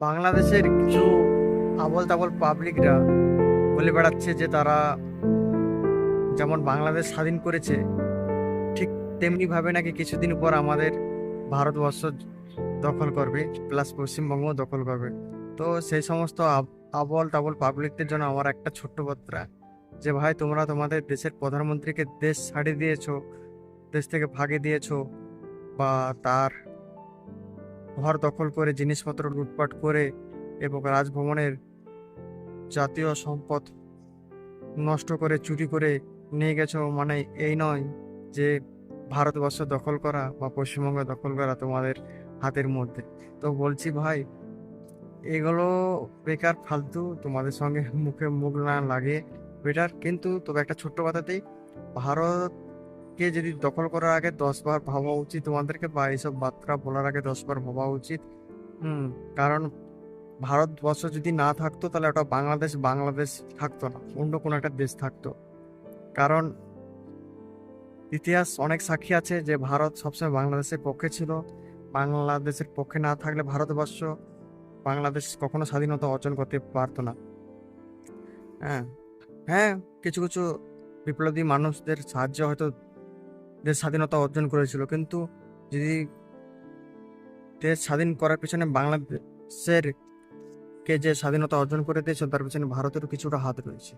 বাংলাদেশের কিছু আবল তাবল পাবলিকরা বলে বেড়াচ্ছে যে তারা যেমন বাংলাদেশ স্বাধীন করেছে, ঠিক তেমনি ভাবে নাকি কিছুদিন পর আমাদের ভারতবর্ষ দখল করবে প্লাস পশ্চিমবঙ্গ দখল করবে। তো সেই সমস্ত আব- আবল তাবল পাবলিকদের জন্য আমার একটা ছোট্ট বার্তা যে, ভাই, তোমরা তোমাদের দেশের প্রধানমন্ত্রীকে দেশ ছাড়িয়ে দিয়েছ, দেশ থেকে ভাগে দিয়েছ বা তার ঘর দখল করে, জিনিসপত্র লুটপাট করে এবং রাজভবনের জাতীয় সম্পদ নষ্ট করে, চুরি করে নিয়ে গেছো মানে এই নয় যে ভারতবর্ষ দখল করা বা পশ্চিমবঙ্গ দখল করা তোমাদের হাতের মধ্যে। তো বলছি ভাই, এগুলো বেকার ফালতু, তোমাদের সঙ্গে মুখে মুখ না লাগে বেটার কিন্তু তবে একটা ছোট্ট কথাতেই ভারতকে যদি দখল করার আগে দশ বার ভাবা উচিত, তোমাদেরকে বা এইসব বার্তা বলার আগে দশ বার ভাবা উচিত। হুম, কারণ ভারতবর্ষ যদি না থাকতো, তাহলে ওটা বাংলাদেশ বাংলাদেশ থাকতো না, অন্য কোনো একটা দেশ থাকতো। কারণ ইতিহাস অনেক সাক্ষী আছে যে ভারত সবসময় বাংলাদেশের পক্ষে ছিল। বাংলাদেশের পক্ষে না থাকলে ভারতবর্ষ বাংলাদেশ কখনো স্বাধীনতা অর্জন করতে পারতো না। হ্যাঁ হ্যাঁ কিছু কিছু বিপ্লবী মানুষদের সাহায্য হয়তো দেশ স্বাধীনতা অর্জন করেছিল। কিন্তু যদি দেশ স্বাধীন করার পিছনে বাংলাদেশের কে যে স্বাধীনতা অর্জন করে দিয়েছে, তার পিছনে ভারতেরও কিছুটা হাত রয়েছে।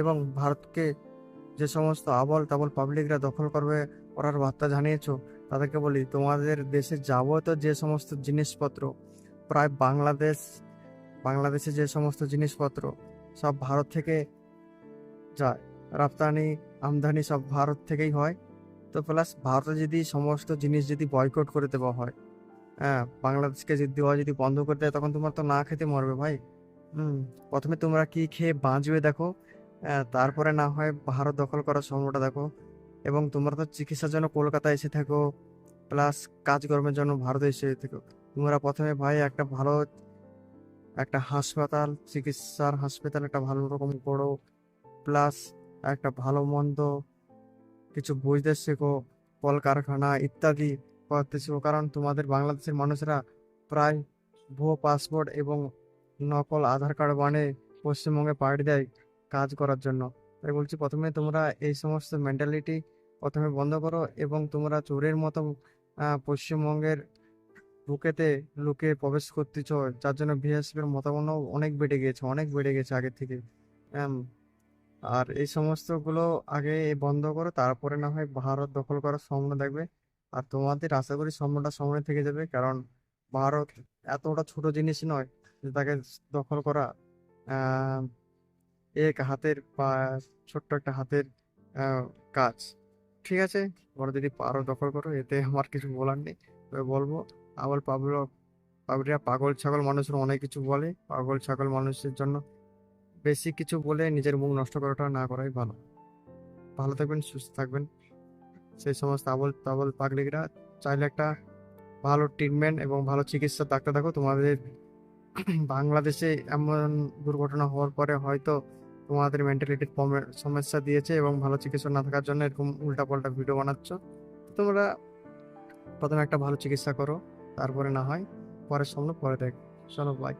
এবং ভারতকে যে সমস্ত আবল তাবল পাবলিকরা দখল করবে করার বার্তা জানিয়েছো, তাদেরকে বলি, তোমাদের দেশে যাবতীয় যে সমস্ত জিনিসপত্র, প্রায় বাংলাদেশ, বাংলাদেশে যে সমস্ত জিনিসপত্র, সব ভারত থেকে যায়। রপ্তানি, আমদানি সব ভারত থেকেই হয়। তো প্লাস ভারতে যদি সমস্ত জিনিস যদি বয়কট করে দেওয়া হয় হ্যাঁ বাংলাদেশকে যদি দেওয়া যদি বন্ধ করে দেয়, তখন তোমার তো না খেতে মরবে ভাই। হুম, প্রথমে তোমরা কি খেয়ে বাঁচবে দেখো তারপরে না হয় ভারত দখল করার সম্ভাবনা দেখো। এবং তোমরা তো চিকিৎসার জন্য কলকাতা এসে থাকো, প্লাস কাজকর্মের জন্য ভারতে এসে থাকো। তোমরা প্রথমে ভাই একটা ভালো, একটা হাসপাতাল, চিকিৎসার হাসপাতাল, একটা ভালো রকম করো, প্লাস একটা ভালো মন্দ কিছু বুঝতে শেখো, কলকারখানা ইত্যাদি করতে শেখো, কারণ তোমাদের বাংলাদেশের মানুষরা প্রায় ভুয়ো পাসপোর্ট এবং নকল আধার কার্ড বানিয়ে পশ্চিমবঙ্গে পাঠিয়ে দেয় কাজ করার জন্য। তাই বলছি, প্রথমে তোমরা এই সমস্ত মেন্টালিটি প্রথমে বন্ধ করো এবং তোমরা চোরের মতো পশ্চিমবঙ্গের বুকেতে লুকে প্রবেশ করতেছ যার জন্য বিএসএফের মতামত অনেক বেড়ে গেছে অনেক বেড়ে গেছে আগের থেকে। আর এই সমস্তগুলো আগে বন্ধ করো, তারপরে না হয় ভারত দখল করার সম্ভাবনা দেখবে। আর তোমাদের আশা করি সম্ভাবনা সামনে থেকে যাবে, কারণ ভারত এতটা ছোট জিনিস নয় যে তাকে দখল করা এক হাতের বা ছোট্ট একটা হাতের কাজ। ঠিক আছে? ওরা যদি পারো দখল করো, এতে আমার কিছু বলার নেই। তবে বলব, আবার পাবলো পাবলিরা পাগল ছাগল মানুষের অনেক কিছু বলে, পাগল ছাগল মানুষের জন্য বেশি কিছু বলে নিজের মুখ নষ্ট করাটা না করাই ভালো। ভালো থাকবেন, সুস্থ থাকবেন। সেই সমস্ত আবল তাবল পাগলিকরা, চাইলে একটা ভালো ট্রিটমেন্ট এবং ভালো চিকিৎসা ডাক্তার দেখো, তোমাদের বাংলাদেশে এমন দুর্ঘটনা হওয়ার পরে হয়তো তোমাদের মেন্টালিটির সমস্যা দিয়েছে এবং ভালো চিকিৎসা না থাকার জন্য এরকম উল্টাপাল্টা ভিডিও বানাচ্ছ। তোমরা প্রথমে একটা ভালো চিকিৎসা করো, তারপরে না হয়, পরের সামনে পরে দেখ। চলো বাই